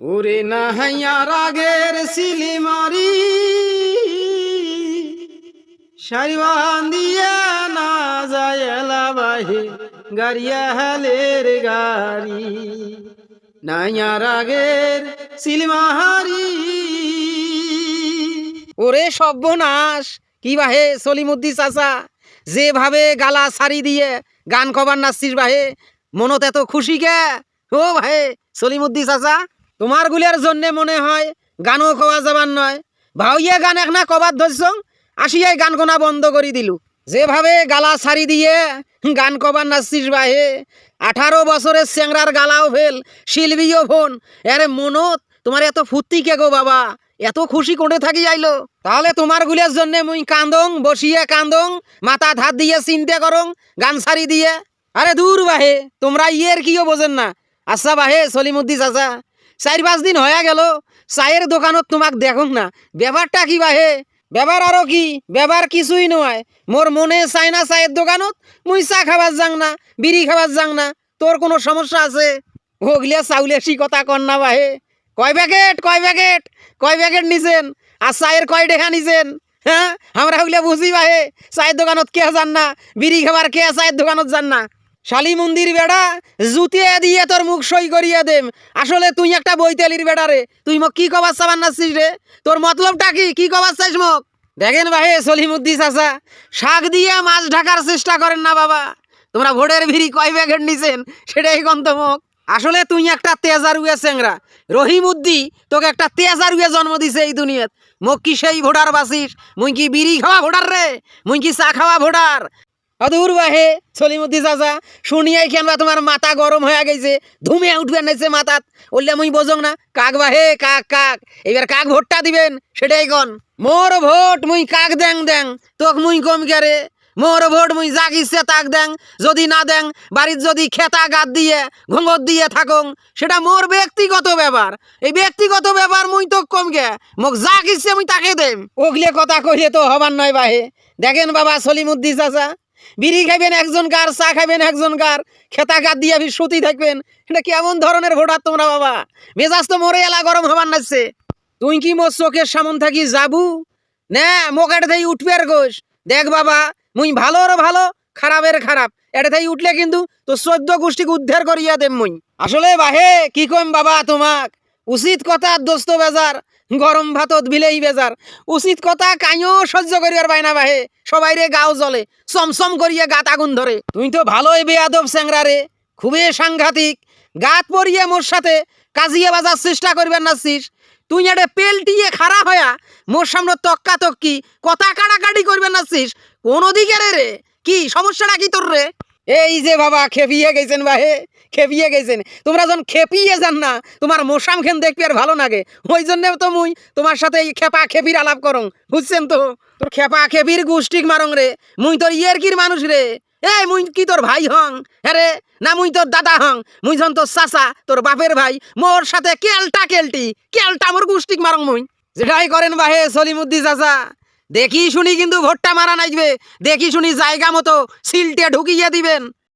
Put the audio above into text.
ওরে না হাইয়া রাগের সিলিমারি সারিবান দিয়া না যায় বাহে, গাড়িয়া হালের গাড়ি। নাইয়া রাগের সিলিমাহারি ওরে সর্বনাশ, কি বাহে সলিমুদ্দি চাচা? যেভাবে গালা সারি দিয়ে গান কবার নাচছিস বাহে, মনত এত খুশি কে? ও ভাই সলিমুদ্দি চাচা তোমার গুলিয়ার জন্যে মনে হয় গানও কওয়া যাবার নয়। ভাউইয়া গান এক না কবার ধরছ আসিয়াই গান কোনা বন্ধ করে দিলু। যেভাবে গালা সারি দিয়ে, গান কবার নাচছিস বাহে। আঠারো বছরের চেংরার গালাও ফেল, শিলবিও ফোন। আরে মনত তোমার এত ফুর্তি কে গো বাবা? এত খুশি কোটে থাকি যাইলো তাহলে তোমার গুলিয়ার জন্য মুই কান্দং, বসিয়ে কান্দং, মাথা ধাত দিয়ে চিন্তা করং গান সারি দিয়ে। আরে দূর বাহে, তোমরা ইয়ের কিও বোঝেন না? আচ্ছা বাহে সলিমুদ্দি চাচা। চার পাঁচ দিন হয়ে গেল। চায়ের দোকানত তোমাক দেখুন না। ব্যাপারটা কি বাহে ব্যাপার আরও কি? ব্যাপার কিছুই নয়। মোর মনে চায় না চায়ের দোকানত। মুই চা খাবার যাং না, বিড়ি খাবার যাং না। তোর কোনো সমস্যা আছে? ওগলিয়া চাউলে সি কথা কর না বাহে কয় প্যাকেট কয় প্যাকেট কয় প্যাকেট নিছেন? আর চায়ের কয় ডেখা নিছেন? হ্যাঁ? আমরা ওগুলা বুঝি বাহে চায়ের দোকানত কে যান না? বিড়ি খাবার কে চায়ের দোকানত যান না? শালি মন্দির বেড়া, জুতিয়ে দিয়ে তোর মুখ সই করিয়া দেম। আসলে তুই একটা বৈতালির বেড়া রে। তুই মোক কি কবার চাবার নাচ্ছিস রে? তোর মতলবটা কি? কি কবার চাইস মোক? দেখেন ভাই সলিমুদ্দি চাচা, শাক দিয়ে মাছ ঢাকার চেষ্টা করেন না বাবা। তোমরা ভোটের ভিড়ি কয় প্যাকেট নিছেন? সেটাই গন্ত মোক। আসলে তুই একটা তেজারুয়ে চেংরা রহিমুদ্দি তোকে একটা তেজারুয়ে জন্ম দিছে এই দুনিয়াত। মোক কি সেই ভোটার বাসিস? মুই কি বিড়ি খাওয়া ভোটার রে? মুই কি চা খাওয়া ভোটার? অদূর বাহে সলিমুদ্দি চাচা, শুনিয়াই কেনবা তোমার মাথা গরম হয়ে গেছে ধুমে উঠবে নাইছে মাথাত। বললে মুই বোঝং না, কাক বাহে, কাক কাক? এবার কাক ভোটটা দিবেন? সেটাই কন। মোর ভোট মুই কাক দেং দেং? তোক মুই কম কেরে মোর ভোট মুই যাক ইচ্ছে তাক দেং। যদি না দেং বাড়ির যদি খেতা গাত দিয়ে ঘুঙর দিয়ে থাকং। সেটা মোর ব্যক্তিগত ব্যাপার এই ব্যক্তিগত ব্যাপার মুই তো কম গে মোক যাক ইচ্ছে মুই তাকে দেম। ওগলে কথা কইলে তো হবার নয় বাহে। দেখেন বাবা সলিমুদ্দি চাচা। বিড়ি খাইবেন একজন কার চা খাইবেন একজন কার খেতা গাত দিয়ে সুতি থাকবেন। এটা কেমন ধরনের ভোটার তোমরা বাবা? মেজাজ তো মরে এলা গরম হবার নাচছে। তুই কি মোর চোখের সামন থাকি যাবু? না মোকাটে থেকে উঠবে আর গোস দেখ বাবা, মুই ভালোর ভালো খারাপের খারাপ। এটা থেকে উঠলে কিন্তু তো চোদ্দ গোষ্ঠীকে উদ্ধার করিয়া দেম মুই। আসলে বাহে, কি কম বাবা তোমাক? উচিত কথা দোস্ত বেজার, গরম ভাতত বিলেই বেজার। উচিত কথা কাইও সহ্য করিবার বাইনা বাহে সবাই রে গাও জ্বলে চমচম করিয়া গাত আগুন ধরে। তুই তো ভালোই বেয়াদব স্যাংরা রে, খুবই সাংঘাতিক। গাত পরিয়ে মোর সাথে কাজিয়ে বাজার চেষ্টা করবার নাচিস তুই এটা পেলটিয়ে খারাপ হয়া মোর সামনে তক্কা তক্কি, কথা কাটাকাটি করবার নাচিস কোন দিকে রে রে, কি সমস্যাটা কি তোর রে? এই যে বাবা, খেপিয়ে গেছেন বাহে, খেপিয়ে গেছেন। তোমরা যখন খেপিয়ে যান না, তোমার মোসাম খেন দেখবি আর ভালো লাগে ওই জন্য তো মুই তোমার সাথে এই খেপা খেপির আলাপ করং, বুঝছেন তো? তোর খেপা খেপির গোষ্ঠীক মারং রে, মুই তোর ইয়ের কির মানুষ রে। এই, মুই কি তোর ভাই হং? হ্যাঁ না মুই তোর দাদা হং? মুই যখন তোর চাচা, তোর বাপের ভাই, মোর সাথে কেলটা কেলটি, কেলটা মোর গোষ্ঠীক মারং মুই। যেটাই করেন বাহে, সলিমুদ্দি চাচা। দেখি শুনি কিন্তু ভোটটা মারা নাইবে দেখি শুনি জায়গা মতো সিলটে ঢুকিয়ে দিবেন।